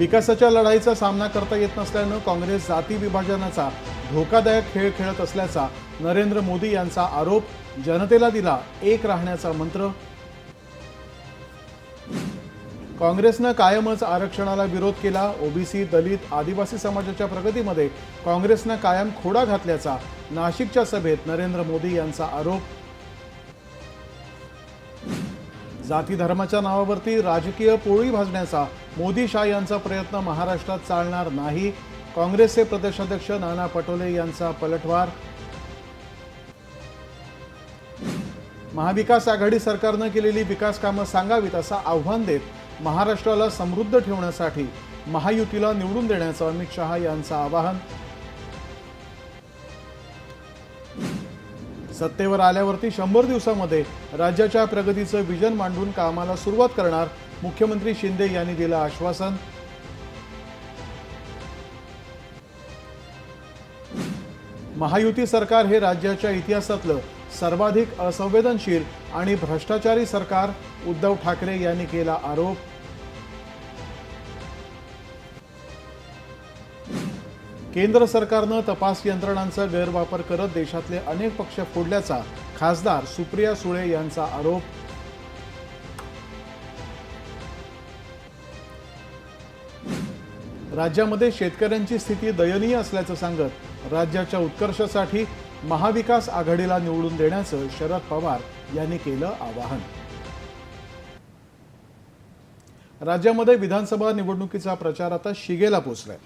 विकासाच्या लढाईचा सामना करता येत नसल्यानं काँग्रेस जाती विभाजनाचा धोकादायक खेळ खेळत असल्याचा नरेंद्र मोदी यांचा आरोप जनतेला दिला एक राहण्याचा मंत्र. काँग्रेसनं कायमच आरक्षणाला विरोध केला. ओबीसी दलित आदिवासी समाजाच्या प्रगतीमध्ये काँग्रेसनं कायम खोडा घातल्याचा नाशिकच्या सभेत नरेंद्र मोदी यांचा आरोप जाती धर्माच्या नावावरती राजकीय पोळी भाजण्याचा मोदी शाह यांचा प्रयत्न महाराष्ट्रात चालणार नाही. काँग्रेसचे प्रदेशाध्यक्ष नाना पटोले यांचा पलटवार. महाविकास आघाडी सरकारनं केलेली विकास कामं सांगावीत असं आव्हान देत महाराष्ट्राला समृद्ध ठेवण्यासाठी महायुतीला निवडून देण्याचं अमित शहा यांचं आवाहन. सत्तेवर आल्यावरती शंभर दिवसामध्ये राज्याच्या प्रगतीचं विजन मांडून कामाला सुरुवात करणार मुख्यमंत्री शिंदे यांनी दिलं आश्वासन. महायुती सरकार हे राज्याच्या इतिहासातलं सर्वाधिक असंवेदनशील आणि भ्रष्टाचारी सरकार उद्धव ठाकरे यांनी केला आरोप. केंद्र सरकारनं तपास यंत्रणांचा गैरवापर करत देशातले अनेक पक्ष फोडल्याचा खासदार सुप्रिया सुळे यांचा आरोप. राज्यामध्ये शेतकऱ्यांची स्थिती दयनीय असल्याचं सांगत राज्याच्या उत्कर्षासाठी महाविकास आघाडीला निवडून देण्याचं शरद पवार यांनी केलं आवाहन. राज्यामध्ये विधानसभा निवडणुकीचा प्रचार आता शिगेला पोचलाय.